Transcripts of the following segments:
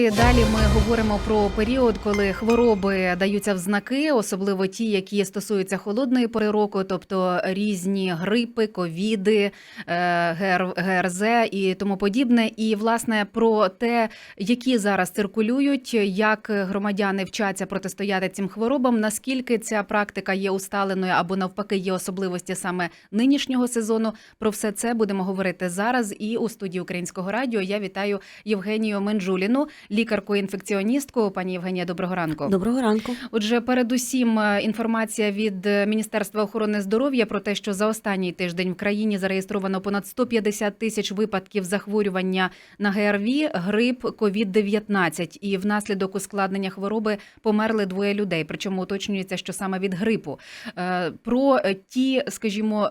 Далі ми говоримо про період, коли хвороби даються в знаки, особливо ті, які стосуються холодної пори року, тобто різні грипи, ковіди, е, ГРЗ і тому подібне. І власне про те, які зараз циркулюють, як громадяни вчаться протистояти цим хворобам, наскільки ця практика є усталеною або навпаки є особливості саме нинішнього сезону. Про все це будемо говорити зараз. І у студії Українського радіо я вітаю Євгенію Менджуліну, лікарку-інфекціоністку. Пані Євгенія, доброго ранку. Доброго ранку. Отже, передусім е, інформація від е, Міністерства охорони здоров'я про те, що за останній тиждень в країні зареєстровано понад 150 тисяч випадків захворювання на ГРВІ, грип, COVID-19. І внаслідок ускладнення хвороби померли двоє людей. Причому уточнюється, що саме від грипу. Е, Про ті, скажімо,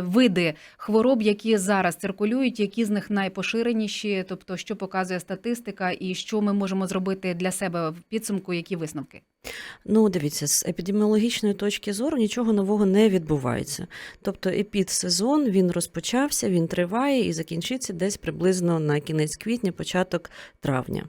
види хвороб, які зараз циркулюють, які з них найпоширеніші, тобто що показує статистика, і що ми можемо зробити для себе в підсумку, які висновки. Ну, дивіться, з епідеміологічної точки зору нічого нового не відбувається. Тобто епідсезон він розпочався, він триває і закінчиться десь приблизно на кінець квітня, початок травня.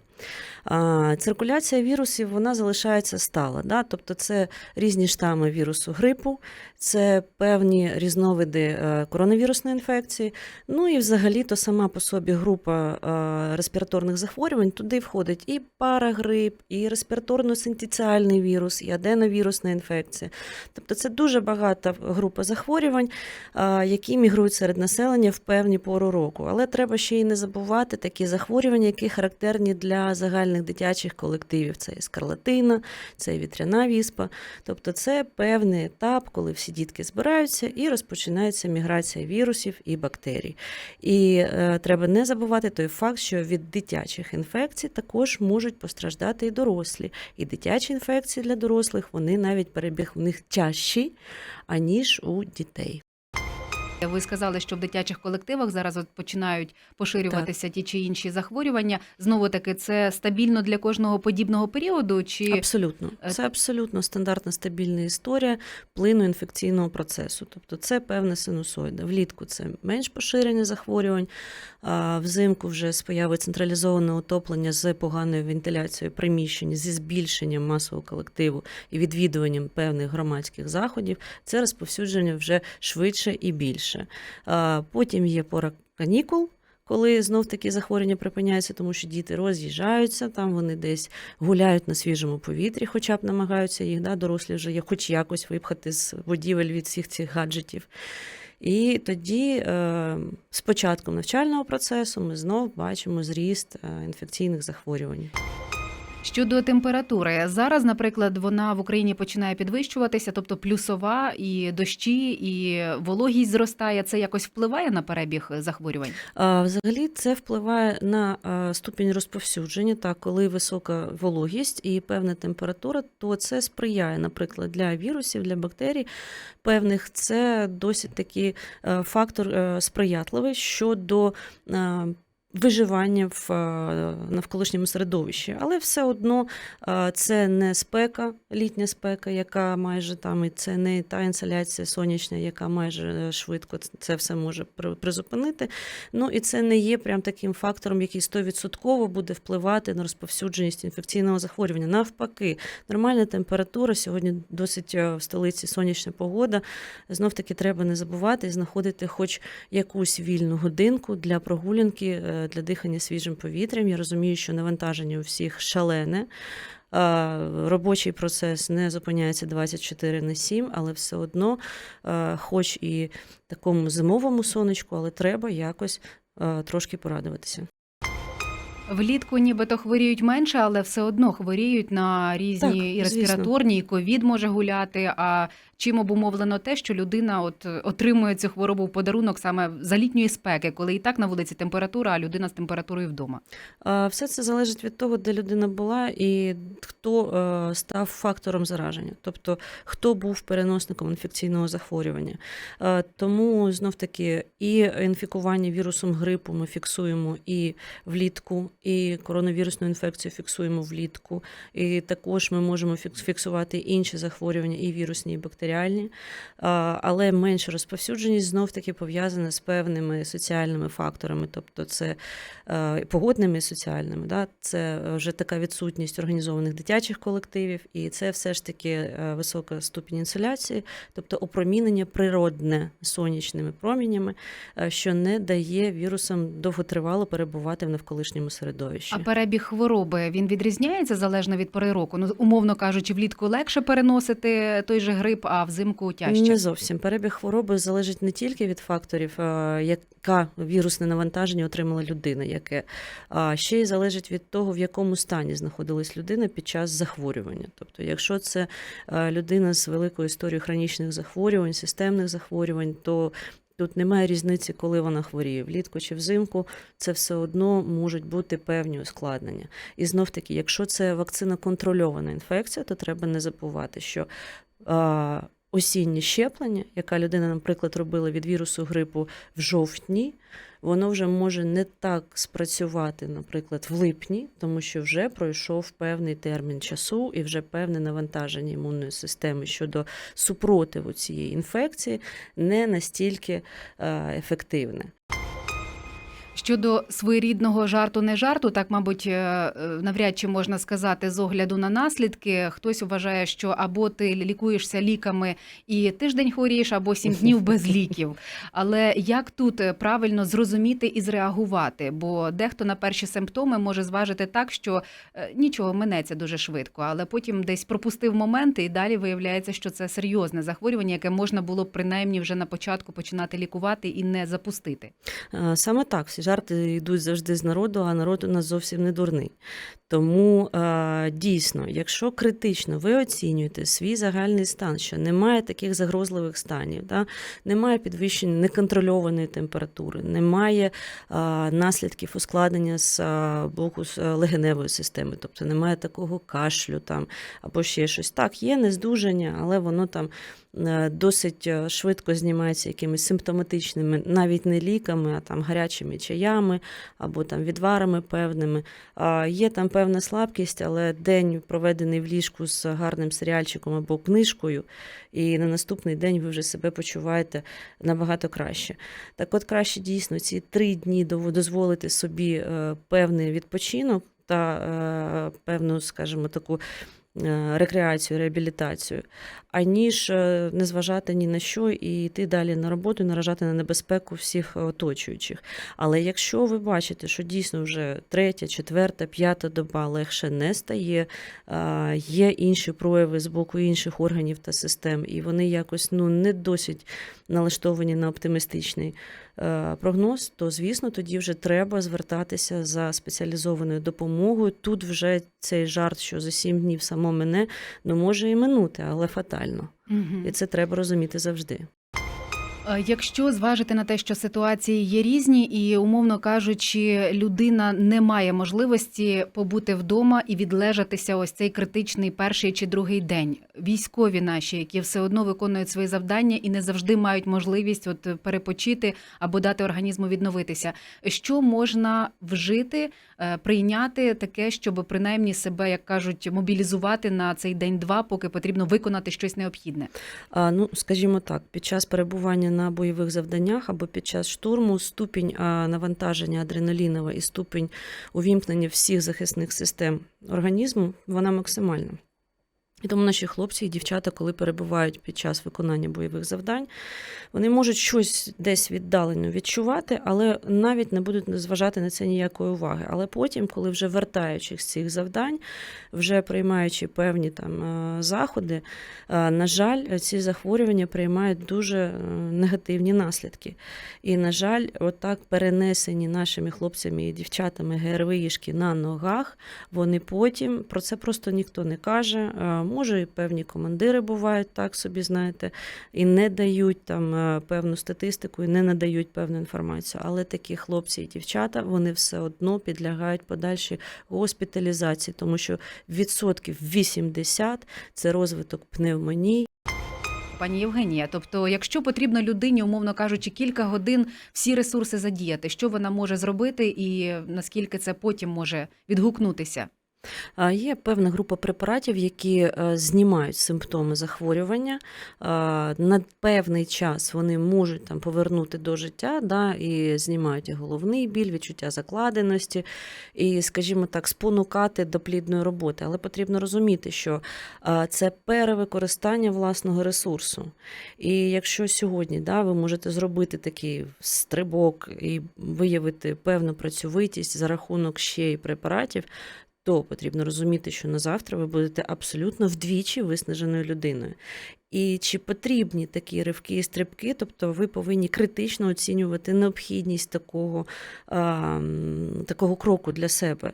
Циркуляція вірусів вона залишається стала. Да? Тобто це різні штами вірусу грипу, це певні різновиди е, коронавірусної інфекції. Ну і взагалі то сама по собі група е, респіраторних захворювань туди входить і парагрип, і респіраторно-синтеціальний вірус, і аденовірусна інфекція. Тобто це дуже багата група захворювань, які мігрують серед населення в певні пору року. Але треба ще й не забувати такі захворювання, які характерні для загальних дитячих колективів. Це і скарлатина, це і вітряна віспа. Тобто це певний етап, коли всі дітки збираються і розпочинається міграція вірусів і бактерій. І е, треба не забувати той факт, що від дитячих інфекцій також можуть постраждати і дорослі. І дитячі інфекції для дорослих вони навіть перебіг в них чащі, аніж у дітей. Ви сказали, що в дитячих колективах зараз от починають поширюватися ті чи інші захворювання. Знову таки, це стабільно для кожного подібного періоду? Чи Абсолютно, Е, це абсолютно стандартна стабільна історія плину інфекційного процесу. Тобто це певна синусоїда. Влітку це менш поширення захворювань, а взимку вже з появи централізованого отоплення з поганою вентиляцією приміщень, зі збільшенням масового колективу і відвідуванням певних громадських заходів. Це розповсюдження вже швидше і більше. А Потім є пора канікул. Коли знов таки захворювання припиняються, тому що діти роз'їжджаються, там вони десь гуляють на свіжому повітрі, хоча б намагаються їх, да, дорослі вже є, хоч якось випхати з будівель від всіх цих гаджетів. І тоді, е, з початком навчального процесу, ми знов бачимо зріст е, інфекційних захворювань. Щодо температури зараз, наприклад, вона в Україні починає підвищуватися, тобто плюсова і дощі, і вологість зростає. Це якось впливає на перебіг захворювань? Взагалі це впливає на ступінь розповсюдження. Так, коли висока вологість і певна температура, то це сприяє, наприклад, для вірусів, для бактерій певних. Це досить такий е, фактор е, сприятливий щодо. Виживання в е, навколишньому середовищі, але все одно е, це не спека, літня спека, яка майже там, і це не та інсоляція сонячна, яка майже е, швидко це все може при- призупинити. Ну і це не є прям таким фактором, який 100% буде впливати на розповсюдженість інфекційного захворювання. Навпаки, нормальна температура сьогодні досить в столиці сонячна погода. Знов таки треба не забувати знаходити хоч якусь вільну годинку для прогулянки, для дихання свіжим повітрям. Я розумію, що навантаження у всіх шалене. Робочий процес не зупиняється 24 на 7, але все одно, хоч і такому зимовому сонечку, але треба якось трошки порадуватися. Влітку нібито хворіють менше, але все одно хворіють на різні Так, і звісно. респіраторні, і ковід може гуляти. А чим обумовлено те, що людина от отримує цю хворобу в подарунок саме за літньої спеки, коли і так на вулиці температура, а людина з температурою вдома. Все це залежить від того, де людина була і хто е, став фактором зараження, тобто хто був переносником інфекційного захворювання. Е, Тому знов таки і інфікування вірусом грипу ми фіксуємо і влітку, і коронавірусну інфекцію фіксуємо влітку. І також ми можемо фіксувати інші захворювання, і вірусні, і бактеріальні. Бактеріальні, а, але менша розповсюдженість знов таки пов'язана з певними соціальними факторами, тобто це е, погодними і соціальними. Да? Це вже така відсутність організованих дитячих колективів, і це все ж таки е, висока ступінь інсоляції, тобто опромінення природне сонячними промінями, е, що не дає вірусам довготривало перебувати в навколишньому середовищі. А перебіг хвороби він відрізняється залежно від пори року. Ну, умовно кажучи, влітку легше переносити той же грип, а взимку тяжче. Не зовсім. Перебіг хвороби залежить не тільки від факторів, е, яка вірусне навантаження отримала людина, яке а ще й залежить від того, в якому стані знаходилась людина під час захворювання. Тобто, якщо це е, людина з великою історією хронічних захворювань, системних захворювань, то Тут немає різниці, коли вона хворіє, влітку чи взимку, це все одно можуть бути певні ускладнення. І знов таки, якщо це вакцина контрольована інфекція, то треба не забувати, що а, осіннє щеплення, яка людина, наприклад, робила від вірусу грипу в жовтні, воно вже може не так спрацювати, наприклад, в липні, тому що вже пройшов певний термін часу і вже певне навантаження імунної системи щодо супротиву цієї інфекції не настільки е, ефективне. Щодо своєрідного жарту не жарту, так мабуть, е, е, навряд чи можна сказати з огляду на наслідки. Хтось вважає, що або ти лікуєшся ліками і тиждень хворієш, або сім днів без ліків. Але як тут е, правильно зрозуміти і зреагувати? Бо дехто на перші симптоми може зважити так, що нічого минеться дуже швидко, але потім десь пропустив моменти, і далі виявляється, що це серйозне захворювання, яке можна було б принаймні вже на початку починати лікувати і не запустити. Саме так, жарти йдуть завжди з народу, а народ у нас зовсім не дурний. Тому е, дійсно, якщо критично ви оцінюєте свій загальний стан, що немає таких загрозливих станів, да, немає підвищення неконтрольованої температури, немає е, наслідків ускладнення з е, боку легеневої системи, тобто немає такого кашлю там або ще щось. Так, є нездужання, але воно там досить швидко знімається якимись симптоматичними, навіть не ліками, а там гарячими чаями або там відварами певними. Є там певна слабкість, але день проведений в ліжку з гарним серіальчиком або книжкою, і на наступний день ви вже себе почуваєте набагато краще. Так от краще дійсно ці три дні дозволити собі е, певний відпочинок та е, певну, скажімо, таку рекреацію, реабілітацію, аніж е, не зважати ні на що і йти далі на роботу, наражати на небезпеку всіх оточуючих. Але якщо ви бачите, що дійсно вже третя, четверта, п'ята доба легше не стає, е, є інші прояви з боку інших органів та систем, і вони якось ну не досить налаштовані на оптимістичний е, прогноз, то звісно тоді вже треба звертатися за спеціалізованою допомогою. Тут вже цей жарт, що за сім днів само мене, ну може і минути, але фатально. Угу. І це треба розуміти завжди. Е, Якщо зважити на те, що ситуації є різні, і умовно кажучи, людина не має можливості побути вдома і відлежатися ось цей критичний перший чи другий день. Військові наші, які все одно виконують свої завдання і не завжди мають можливість от перепочити або дати організму відновитися. Що можна вжити, е, прийняти таке, щоб принаймні себе, як кажуть, мобілізувати на цей день-два, поки потрібно виконати щось необхідне. А, ну, скажімо так, під час перебування на бойових завданнях або під час штурму ступінь навантаження адреналінова і ступінь увімкнення всіх захисних систем організму вона максимальна. І тому наші хлопці і дівчата, коли перебувають під час виконання бойових завдань, вони можуть щось десь віддалено відчувати, але навіть не будуть зважати на це ніякої уваги. Але потім, коли вже вертаючись з цих завдань, вже приймаючи певні там е, заходи, е, на жаль, ці захворювання приймають дуже е, негативні наслідки. І, на жаль, отак перенесені нашими хлопцями і дівчатами ГРВІшки на ногах, вони потім про це просто ніхто не каже. Може, і певні командири бувають так собі, знаєте, і не дають там е, певну статистику, і не надають певну інформацію. Але такі хлопці і дівчата вони все одно підлягають подальшій госпіталізації, тому що відсотків 80 – це розвиток пневмоній. Пані Євгенія, тобто, якщо потрібно людині, умовно кажучи, кілька годин всі ресурси задіяти, що вона може зробити, і наскільки це потім може відгукнутися? Є певна група препаратів, які е, знімають симптоми захворювання. На певний час вони можуть там повернути до життя, да, і знімають і головний біль, відчуття закладеності, і, скажімо так, спонукати до плідної роботи. Але потрібно розуміти, що це перевикористання власного ресурсу. І якщо сьогодні да, ви можете зробити такий стрибок і виявити певну працьовитість за рахунок ще й препаратів, то потрібно розуміти, що на завтра ви будете абсолютно вдвічі виснаженою людиною. І чи потрібні такі ривки і стрибки, тобто ви повинні критично оцінювати необхідність такого, а, такого кроку для себе.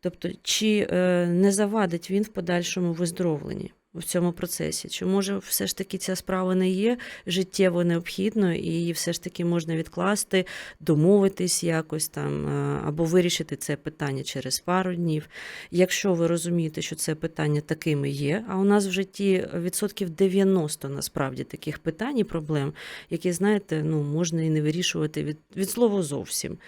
Тобто, чи е, не завадить він в подальшому виздоровленні в цьому процесі? Чи може все ж таки ця справа не є життєво необхідною, і її все ж таки можна відкласти, домовитись якось там, е, або вирішити це питання через пару днів? Якщо ви розумієте, що це питання такими є, а у нас в житті відсотків 90 насправді таких питань і проблем, які, знаєте, ну, можна і не вирішувати від, від слова зовсім.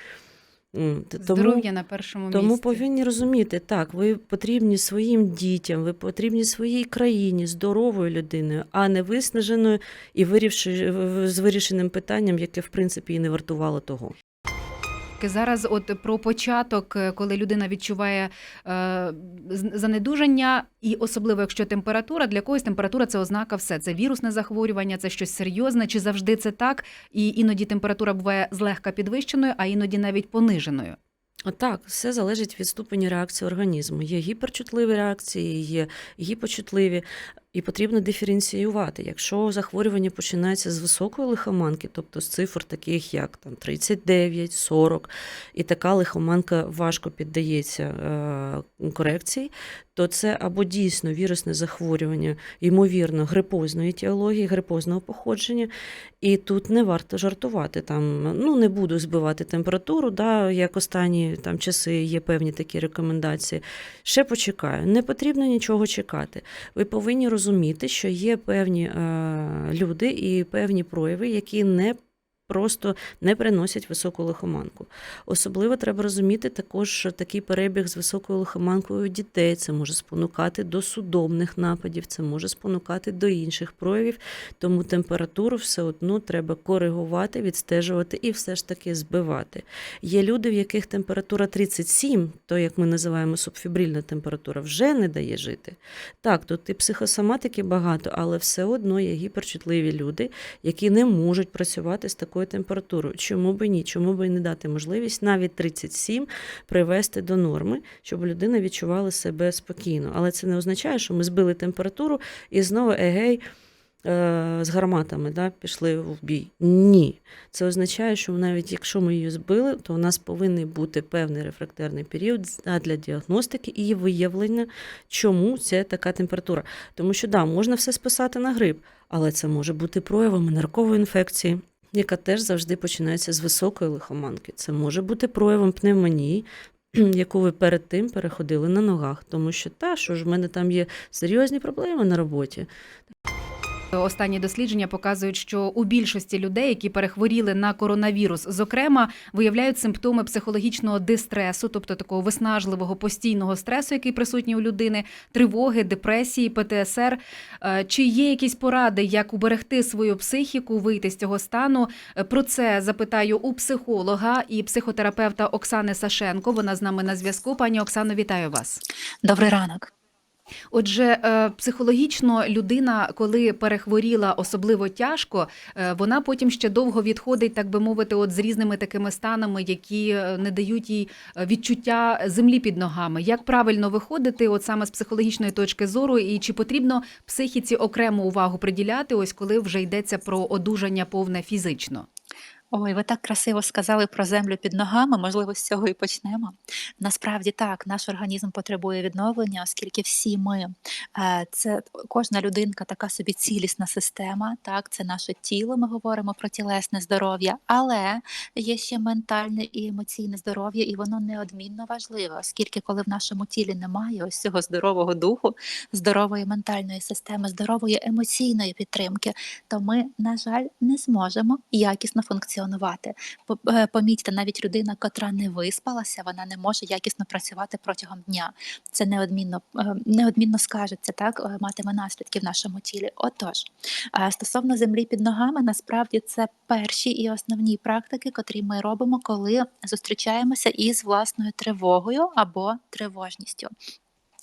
Здоров'я на першому тому повинні розуміти, так, ви потрібні своїм дітям, ви потрібні своїй країні здоровою людиною, а не виснаженою і вирішеним питанням, яке в принципі і не вартувало того. Зараз, от про початок, е, коли людина відчуває е, занедужання, і особливо якщо температура, для когось температура це ознака все. Це вірусне захворювання, це щось серйозне. Чи завжди це так? І іноді температура буває злегка підвищеною, а іноді навіть пониженою. Так, все залежить від ступені реакції організму. Є гіперчутливі реакції, є гіпочутливі, і потрібно диференціювати. Якщо захворювання починається з високої лихоманки, тобто з цифр таких як там 39, 40, і така лихоманка важко піддається е, корекції, то це або дійсно вірусне захворювання, ймовірно, грипозної етіології, грипозного походження, і тут не варто жартувати. Там, ну, не буду збивати температуру, да, як останні там, часи є певні такі рекомендації. Ще почекаю. Не потрібно нічого чекати. Ви повинні розуміти, що є певні е, люди і певні прояви, які не Просто не приносять високу лихоманку. Особливо треба розуміти також, такий перебіг з високою лихоманкою дітей це може спонукати до судомних нападів, це може спонукати до інших проявів. Тому температуру все одно треба коригувати, відстежувати і все ж таки збивати. Є люди, в яких температура 37, то як ми називаємо субфібрильна температура, вже не дає жити. Так, тут і психосоматики багато, але все одно є гіперчутливі люди, які не можуть працювати з такою температурою. Чому би ні? Чому би і не дати можливість навіть 37 привести до норми, щоб людина відчувала себе спокійно. Але це не означає, що ми збили температуру і знову егей. е, З гарматами да, пішли в бій. Ні. Це означає, що навіть якщо ми її збили, то у нас повинен бути певний рефрактерний період для діагностики і виявлення, чому це така температура. Тому що да, можна все списати на грип, але це може бути проявами наркової інфекції, яка теж завжди починається з високої лихоманки. Це може бути проявом пневмонії, яку ви перед тим переходили на ногах, тому що та, що ж в мене там є серйозні проблеми на роботі. Останні дослідження показують, що у більшості людей, які перехворіли на коронавірус, зокрема, виявляють симптоми психологічного дистресу, тобто такого виснажливого постійного стресу, який присутній у людини, тривоги, депресії, ПТСР. Е, Чи є якісь поради, як уберегти свою психіку, вийти з цього стану? Е, Про це запитаю у психолога і психотерапевта Оксани Сашенко. Вона з нами на зв'язку. Пані Оксано, вітаю вас. Добрий ранок. Отже, е, психологічно людина, коли перехворіла особливо тяжко, е, вона потім ще довго відходить, так би мовити, от з різними такими станами, які е, не дають їй відчуття землі під ногами. Як правильно виходити, от саме з психологічної точки зору, і чи потрібно психіці окрему увагу приділяти, ось коли вже йдеться про одужання повне фізично? Ой, ви так красиво сказали про землю під ногами. Можливо, з цього і почнемо. Насправді так, наш організм потребує відновлення, оскільки всі ми е, це кожна людинка така собі цілісна система. Так, це наше тіло. Ми говоримо про тілесне здоров'я, але є ще ментальне і емоційне здоров'я, і воно неодмінно важливе, оскільки коли в нашому тілі немає ось цього здорового духу, здорової ментальної системи, здорової емоційної підтримки, то ми, на жаль, не зможемо якісно функціонувати функціонувати. Е, Помітьте, навіть людина, котра не виспалася, вона не може якісно працювати протягом дня. Це неодмінно, е, неодмінно скажеться, так е, матиме наслідки в нашому тілі. Отож, стосовно землі під ногами, насправді це перші і основні практики, котрі ми робимо, коли зустрічаємося із власною тривогою або тривожністю.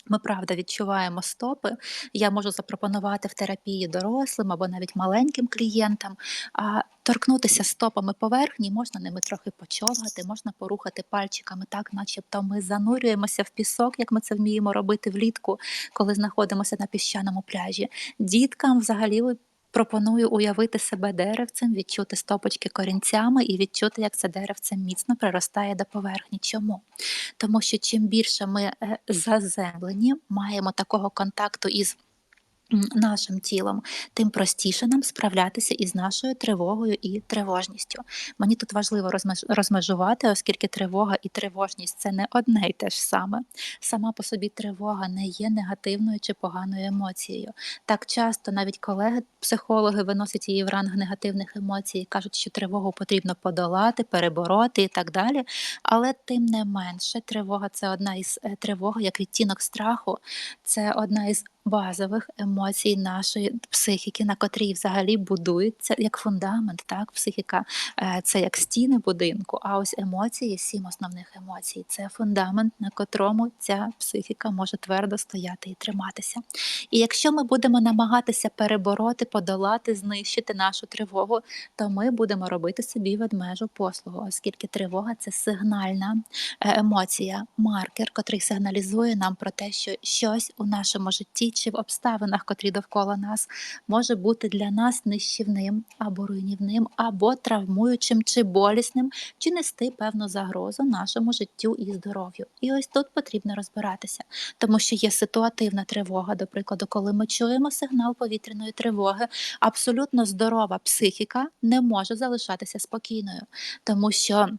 Ми правда відчуваємо стопи. Я можу запропонувати в терапії дорослим або навіть маленьким клієнтам. А торкнутися стопами поверхні, можна ними трохи почовгати, можна порухати пальчиками, так, начебто ми занурюємося в пісок, як ми це вміємо робити влітку, коли знаходимося на піщаному пляжі. Діткам взагалі пропоную уявити себе деревцем, відчути стопочки корінцями і відчути, як це деревце міцно приростає до поверхні. Чому? Тому що чим більше ми е, заземлені, маємо такого контакту із нашим тілом, тим простіше нам справлятися із нашою тривогою і тривожністю. Мені тут важливо розмеж- розмежувати, оскільки тривога і тривожність це не одне й те ж саме. Сама по собі тривога не є негативною чи поганою емоцією. Так часто навіть колеги-психологи виносять її в ранг негативних емоцій кажуть, що тривогу потрібно подолати, перебороти і так далі. Але тим не менше, тривога це одна із е, тривога, як відтінок страху, це одна із базових емоцій нашої психіки, на котрій взагалі будується як фундамент. Так, психіка е, це як стіни будинку. А ось емоції, сім основних емоцій, це фундамент, на котрому ця психіка може твердо стояти і триматися. І якщо ми будемо намагатися перебороти, подолати, знищити нашу тривогу, то ми будемо робити собі ведмежу послугу, оскільки тривога це сигнальна е, емоція, маркер, котрий сигналізує нам про те, що щось у нашому житті чи в обставинах, котрі довкола нас, може бути для нас нищівним або руйнівним, або травмуючим чи болісним, чи нести певну загрозу нашому життю і здоров'ю. І ось тут потрібно розбиратися, тому що є ситуативна тривога, до прикладу, коли ми чуємо сигнал повітряної тривоги, абсолютно здорова психіка не може залишатися спокійною, тому що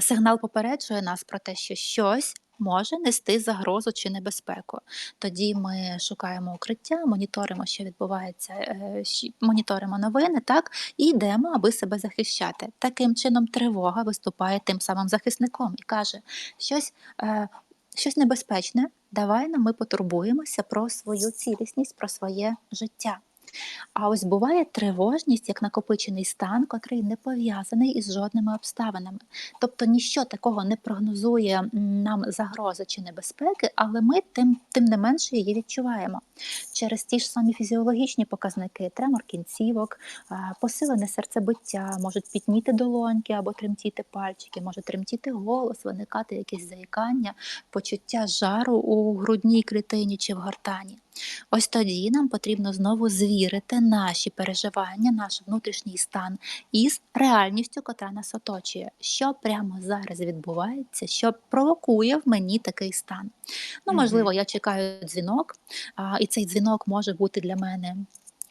сигнал попереджує нас про те, що щось. Може нести загрозу чи небезпеку. Тоді ми шукаємо укриття, моніторимо, що відбувається, е, моніторимо новини, так і йдемо, аби себе захищати. Таким чином, тривога виступає тим самим захисником і каже, щось, е, щось небезпечне. Давай нам ми потурбуємося про свою цілісність, про своє життя. А ось буває тривожність як накопичений стан, котрий не пов'язаний із жодними обставинами. Тобто ніщо такого не прогнозує нам загрози чи небезпеки, але ми тим, тим не менше її відчуваємо. Через ті ж самі фізіологічні показники, тремор кінцівок, посилене серцебиття, можуть пітніти долоньки або тремтіти пальчики, може тремтіти голос, виникати якесь заїкання, почуття жару у грудній клітині чи в гортані. Ось тоді нам потрібно знову звірити наші переживання, наш внутрішній стан із реальністю, котра нас оточує, що прямо зараз відбувається, що провокує в мені такий стан. Ну, можливо, я чекаю дзвінок, а, і цей дзвінок може бути для мене.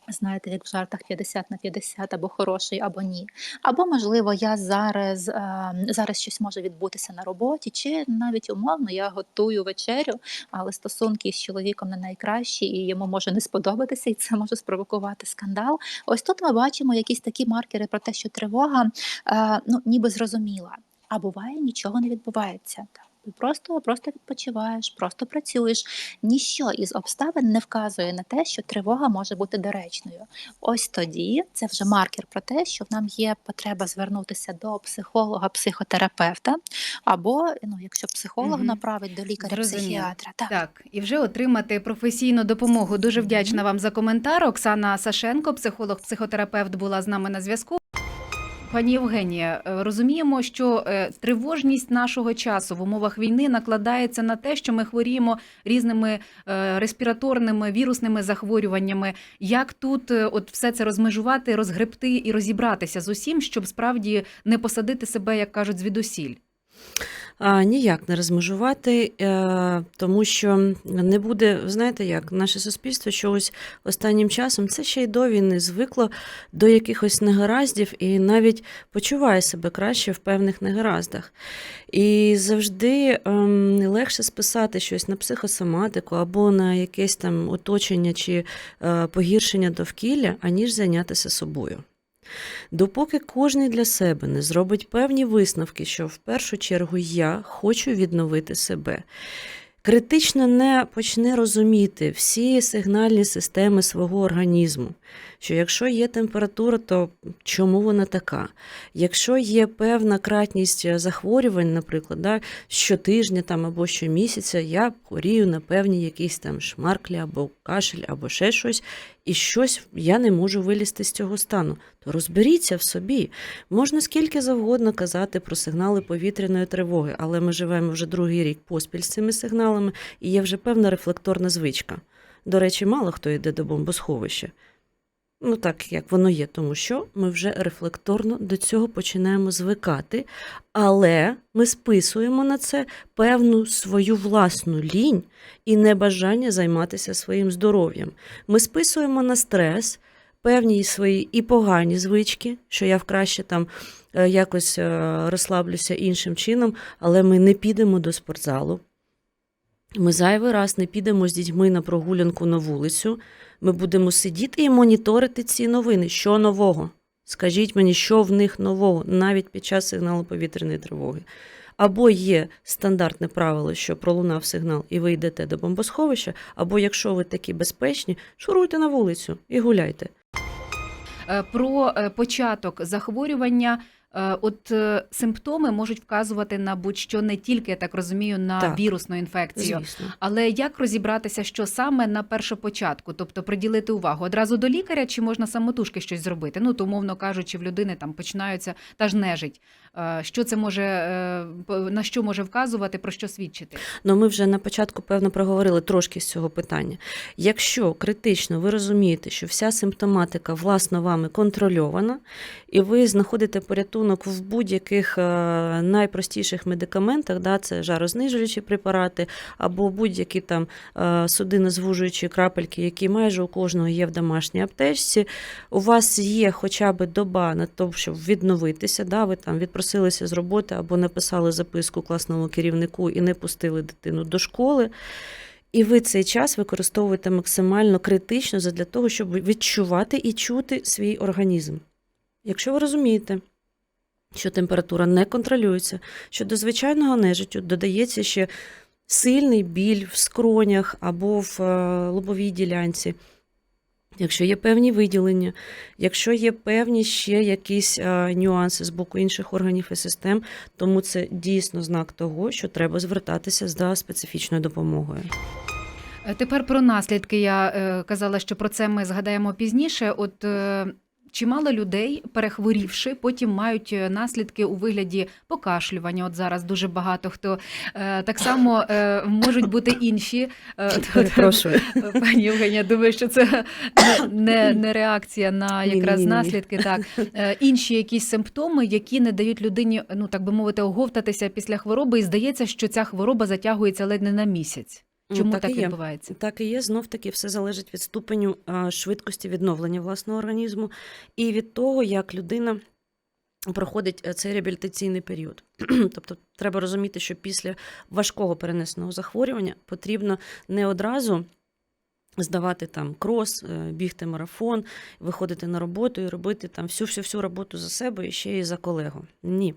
Знаєте, як в жартах 50 на 50, або хороший, або ні. Або, можливо, я зараз, е, зараз щось може відбутися на роботі, чи навіть умовно я готую вечерю, але стосунки з чоловіком не найкращі, і йому може не сподобатися, і це може спровокувати скандал. Ось тут ми бачимо якісь такі маркери про те, що тривога е, ну, ніби зрозуміла, а буває, нічого не відбувається. Просто, просто відпочиваєш, просто працюєш. Ніщо із обставин не вказує на те, що тривога може бути доречною. Ось тоді це вже маркер про те, що в нам є потреба звернутися до психолога, психотерапевта, або ну, якщо психолог направить до лікаря-психіатра. Так. Так, і вже отримати професійну допомогу. Дуже вдячна вам за коментар. Оксана Сашенко, психолог, психотерапевт, була з нами на зв'язку. Пані Євгенія, е, розуміємо, що е, тривожність нашого часу в умовах війни накладається на те, що ми хворіємо різними е, респіраторними вірусними захворюваннями. Як тут от все це розмежувати, розгребти і розібратися з усім, щоб справді не посадити себе, як кажуть, звідусіль? Ніяк не розмежувати, е, тому що не буде, знаєте як, наше суспільство, що ось останнім часом це ще й до війни звикло до якихось негараздів і навіть почуває себе краще в певних негараздах. І завжди ем, легше списати щось на психосоматику або на якесь там оточення чи е, погіршення довкілля, аніж зайнятися собою. Допоки кожен для себе не зробить певні висновки, що в першу чергу я хочу відновити себе. Критично не почне розуміти всі сигнальні системи свого організму, що якщо є температура, то чому вона така? Якщо є певна кратність захворювань, наприклад, да, щотижня там, або щомісяця, я хворію на певні якісь там шмарклі або кашель, або ще щось, і щось я не можу вилізти з цього стану, то розберіться в собі. Можна скільки завгодно казати про сигнали повітряної тривоги, але ми живемо вже другий рік поспіль з цими сигналами, і є вже певна рефлекторна звичка. До речі, мало хто йде до бомбосховища. Ну так, як воно є, тому що ми вже рефлекторно до цього починаємо звикати, але ми списуємо на це певну свою власну лінь і небажання займатися своїм здоров'ям. Ми списуємо на стрес певні свої і погані звички, що я вкраще там е, якось е, розслаблюся іншим чином, але ми не підемо до спортзалу. Ми зайвий раз не підемо з дітьми на прогулянку на вулицю. Ми будемо сидіти і моніторити ці новини. Що нового? Скажіть мені, що в них нового, навіть під час сигналу повітряної тривоги. Або є стандартне правило, що пролунав сигнал і ви йдете до бомбосховища, або якщо ви такі безпечні, шуруйте на вулицю і гуляйте. Е, Про е, початок захворювання. Е, От е, симптоми можуть вказувати на будь-що не тільки, я так розумію, на Так. вірусну інфекцію. Звісно. Але як розібратися, що саме на першопочатку, тобто приділити увагу одразу до лікаря, чи можна самотужки щось зробити? Ну то умовно кажучи, в людини там починаються та ж нежить. Е, Що це може е, на що може вказувати, про що свідчити? Ну, ми вже на початку, певно, проговорили трошки з цього питання. Якщо критично ви розумієте, що вся симптоматика власно вами контрольована, і ви знаходите порятунок в будь-яких е, найпростіших медикаментах, да, це жарознижуючі препарати, або будь-які там судинозвужуючі крапельки, які майже у кожного є в домашній аптечці, у вас є хоча б доба на те, щоб відновитися, да, ви там відпросилися з роботи або написали записку класному керівнику і не пустили дитину до школи. І ви цей час використовуєте максимально критично для того, щоб відчувати і чути свій організм. Якщо ви розумієте, що температура не контролюється, що до звичайного нежиттю додається ще сильний біль в скронях або в е, лобовій ділянці, якщо є певні виділення, якщо є певні ще якісь а, нюанси з боку інших органів і систем, тому це дійсно знак того, що треба звертатися за специфічною допомогою. Тепер про наслідки. Я е, казала, що про це ми згадаємо пізніше. От е, чимало людей, перехворівши, потім мають е, наслідки у вигляді покашлювання. От зараз дуже багато хто е, так само е, можуть бути інші. Перепрошую. Пані Євгенія, думаю, що це не, не, реакція на якраз Ні-ні-ні-ні. наслідки. Так інші якісь симптоми, які не дають людині, ну так би мовити, оговтатися після хвороби, і здається, що ця хвороба затягується ледь не на місяць. Чому так так, і є. Так і є, знов таки все залежить від ступеню швидкості відновлення власного організму і від того, як людина проходить е, цей реабілітаційний період. тобто треба розуміти, що після важкого перенесеного захворювання потрібно не одразу. Здавати там крос, е, бігти марафон, виходити на роботу і робити там всю всю всю роботу за себе і ще й за колегу. Ні.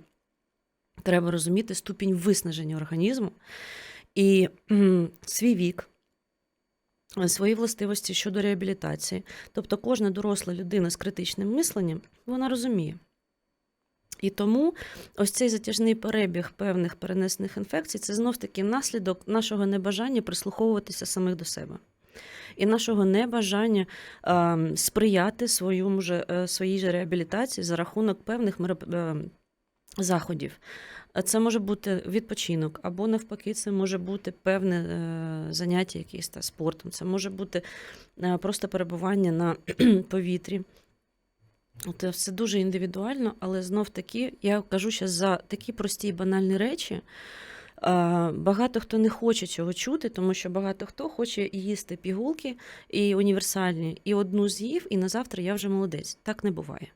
Треба розуміти ступінь виснаження організму і свій вік, е, свої властивості щодо реабілітації. Тобто кожна доросла людина з критичним мисленням, вона розуміє. І тому ось цей затяжний перебіг певних перенесених інфекцій це знов таки наслідок нашого небажання прислуховуватися самих до себе. І нашого небажання е, сприяти своєму же, своїй же реабілітації за рахунок певних мероп- е, заходів. Е, Це може бути відпочинок, або навпаки, це може бути певне е, заняття якесь та спортом, це може бути е, просто перебування на повітрі. Це все дуже індивідуально, але знов таки я кажу ще за такі прості і банальні речі. Багато хто не хоче цього чути, тому що багато хто хоче їсти пігулки і універсальні, і одну з'їв, і на завтра я вже молодець. Так не буває.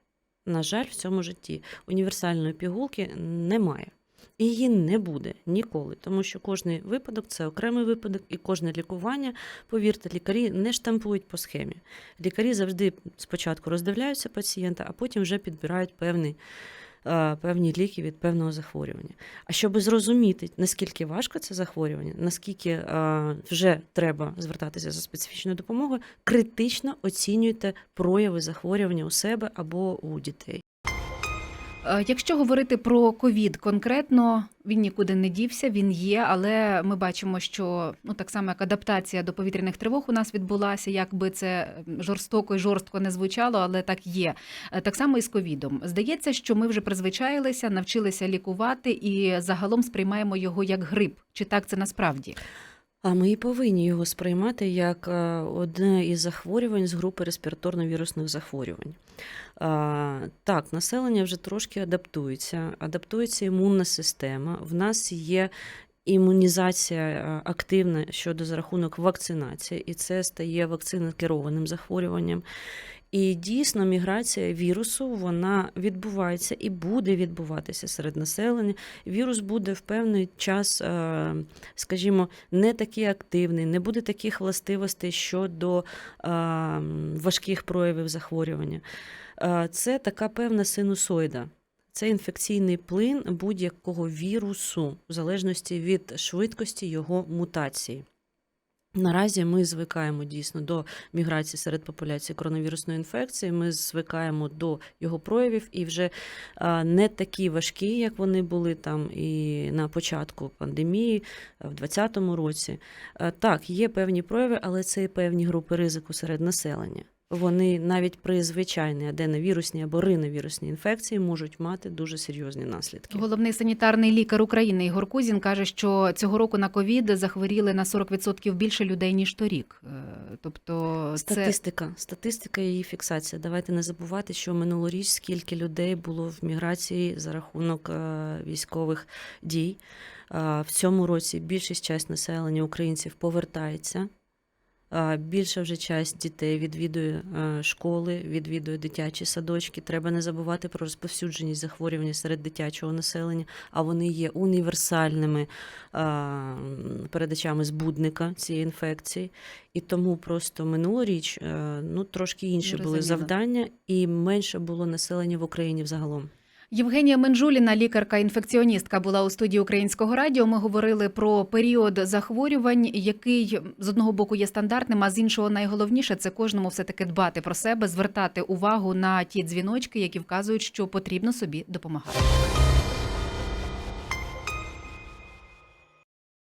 На жаль, в цьому житті універсальної пігулки немає. І її не буде ніколи, тому що кожний випадок це окремий випадок, і кожне лікування, повірте, лікарі не штампують по схемі. Лікарі завжди спочатку роздивляються пацієнта, а потім вже підбирають певний. Е, Певні ліки від певного захворювання. А щоб зрозуміти, наскільки важко це захворювання, наскільки е, вже треба звертатися за специфічною допомогою, критично оцінюйте прояви захворювання у себе або у дітей. Е, Якщо говорити про ковід конкретно, він нікуди не дівся, він є, але ми бачимо, що ну так само як адаптація до повітряних тривог у нас відбулася, як би це жорстоко і жорстко не звучало, але так є. Е, Так само і з ковідом. Здається, що ми вже призвичаїлися, навчилися лікувати і загалом сприймаємо його як грип. Чи так це насправді? А ми і повинні його сприймати як е, одне із захворювань з групи респіраторно-вірусних захворювань. Так, населення вже трошки адаптується, адаптується імунна система. В нас є імунізація е, активна щодо за рахунок вакцинації, і це стає вакцинокерованим захворюванням. І дійсно міграція вірусу вона відбувається і буде відбуватися серед населення. Вірус буде в певний час, е, скажімо, не такий активний, не буде таких властивостей щодо е, важких проявів захворювання. Е, Це така певна синусоїда. Це інфекційний плин будь-якого вірусу, в залежності від швидкості його мутації. Наразі ми звикаємо дійсно до міграції серед популяції коронавірусної інфекції. Ми звикаємо до його проявів і вже не такі важкі, як вони були там і на початку пандемії в 2020 році. Так, є певні прояви, але це і певні групи ризику серед населення. Вони навіть при звичайній аденовірусній або риновірусній інфекції можуть мати дуже серйозні наслідки. Головний санітарний лікар України Ігор Кузін каже, що цього року на ковід захворіли на 40% більше людей ніж торік. Е, Тобто, це Статистика, статистика і її фіксація. Давайте не забувати, що минулоріч скільки людей було в міграції за рахунок е, військових дій. Е, В цьому році більшість часть населення українців повертається. Більша вже часть дітей відвідує школи, відвідує дитячі садочки. Треба не забувати про розповсюдженість захворювання серед дитячого населення, а вони є універсальними передачами збудника цієї інфекції. І тому просто минулоріч ну, трошки інші були завдання, і менше було населення в Україні взагалом. Євгенія Менжуліна, лікарка-інфекціоністка, була у студії Українського радіо. Ми говорили про період захворювань, який з одного боку є стандартним, а з іншого найголовніше це кожному все таки дбати про себе, звертати увагу на ті дзвіночки, які вказують, що потрібно собі допомагати.